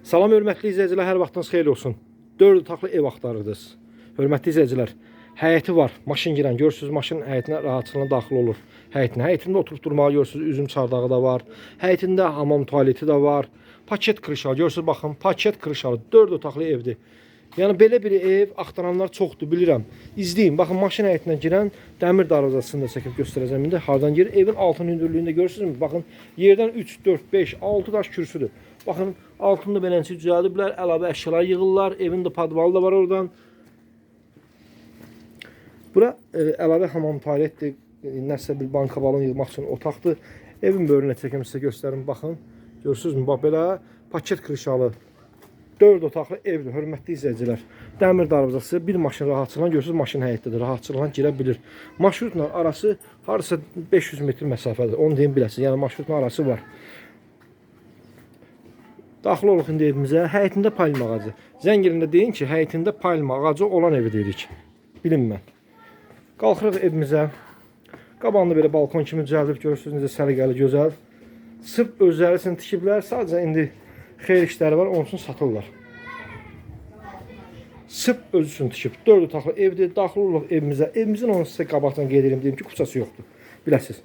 Salam hörmətli izləyicilər, hər vaxtınız xeyir olsun. 4 otaqlı ev axtarırdınız. Hörmətli izləyicilər, həyəti var. Maşın girən, görürsüz, maşın həyətinə rahatçılıqla daxil olur. Həyətinə, həyətində oturub durmağı görürsüz, üzüm çardağı da var. Həyətində hamam tualeti də var. Paket krışalı, görürsüz, baxın, paket krışalı 4 otaqlı evdir. Yəni belə bir ev axtaranlar çoxdur, bilirəm. İzləyin, baxın maşın həyətindən girən dəmir darvazasını da çəkib göstərəcəm indi. Hardan girir? Evin altın hündürlüyündə görürsünüzmü? Baxın, yerdən 3, 4, 5, 6 daş kürsüdür. Baxın, altında beləncə düzəldiblər, əlavə əşyalar yığırlar. Evin də padvalı da var oradan. Bura e, əlavə hamam tualetdir. Nəsə bir banka balon yığmaq üçün otaqdır. Evin böyrünə çəkim sizə göstərim, baxın. Görürsünüzmü? Bax belə paket krışalı 4 otaqlı evdir, hörmətli izləyicilər. Dəmir darvazası, bir maşın rahatçılıqla görürsüz, maşın həyətdədir, rahatçılıqla girə bilir. Marşrutla arası hardasa 500 metr məsafədir. Onu deyim biləsiniz. Yəni marşrutla arası var. Daxil oluq indi evimizə. Həyətində palma ağacı. Zəngilində deyin ki, həyətində palma ağacı olan evi deyirik. Bilin mən. Qalxırıq evimizə. Qabağında belə balkon kimi düzəldib görürsünüz necə səliqəli, gözəl. Sırf özlərisini tikiblər. Sadəcə indi xeyir işləri var, onun üçün satırlar. Sırf özü üçün tikib 4 otaqlı evdir. Daxil oluq evimizə. Evimizin onu sizə qabaqdan qeyd edim deyim ki, kuçası yoxdur. Biləsiz.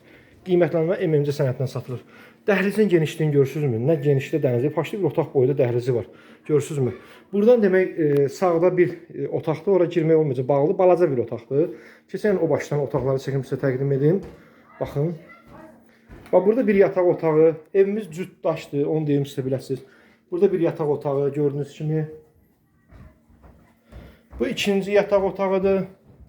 Qiymətlənmə MMC sənədindən satılır. Dəhlizin genişliyini görürsünüzmü? Nə genişdə dənizli, paşlı bir otaq boyda dəhlizi var. Görürsünüzmü? Buradan demək e, sağda bir e, otaqdır, ora girmək olmayacaq. Bağlı balaca bir otaqdır. Keçən o başdan otaqları çəkim sizə təqdim edim. Baxın. Bax burada bir yataq otağı, evimiz cüt daşdır, onu deyim sizə biləsiniz. Burada bir yataq otağı gördüyünüz kimi. Bu ikinci yataq otağıdır.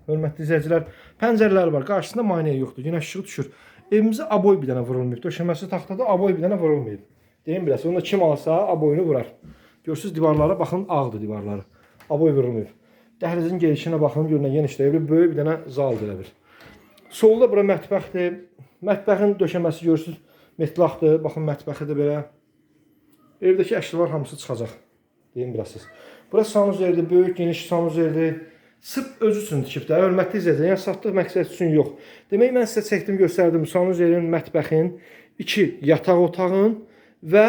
Hörmətli izləyicilər, pəncərələr var. Qarşısında maneə yoxdur. Günəş işığı düşür. Evimizə aboy bir dənə vurulmayıb. Döşəməsi taxtada aboy bir dənə vurulmayıb. Deyim biləsiniz. Onu da kim alsa aboyunu vurar. Görürsüz divarlara baxın, ağdır divarları. Aboy vurulmayıb. Dəhlizin gelişinə baxın, görünən genişdir. Evli böyük bir dənə zaldır elə bir. Solda bura mətbəxdir. Mətbəxin döşəməsi görürsüz metlaqdır. Baxın mətbəxi də belə. Evdəki əşyalar hamısı çıxacaq. Deyim biləsiniz. Bura sanuzerdir, böyük geniş sanuzerdir. Sırf özü üçün tikib də, hörmətli izləyicilər, yəni satdıq məqsəd üçün yox. Demək mən sizə çəkdim, göstərdim sanuzerin, mətbəxin, iki yataq otağın və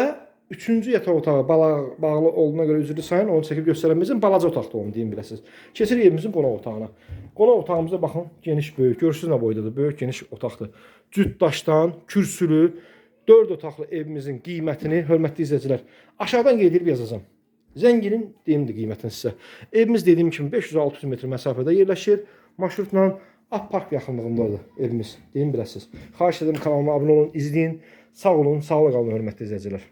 üçüncü yataq otağı bala, bağlı olduğuna görə üzrlü sayın, onu çəkib göstərəmizin balaca otaqda onu deyim biləsiniz. Keçirik evimizin qonaq otağına. Qonaq otağımıza baxın, geniş, böyük, görürsünüz nə boydadır, böyük, geniş otaqdır. Cüt daşdan, kürsülü, 4 otaqlı evimizin qiymətini hörmətli izləyicilər aşağıdan qeyd edib yazacağam. Zənginin deyimdir qiymətini sizə. Evimiz dediyim kimi 500-600 metr məsafədə yerləşir. Marşrutla At Park yaxınlığındadır evimiz. Deyim biləsiniz. Xahiş edirəm kanalıma abunə olun, izləyin. Sağ olun, sağlıq qalın hörmətli izləyicilər.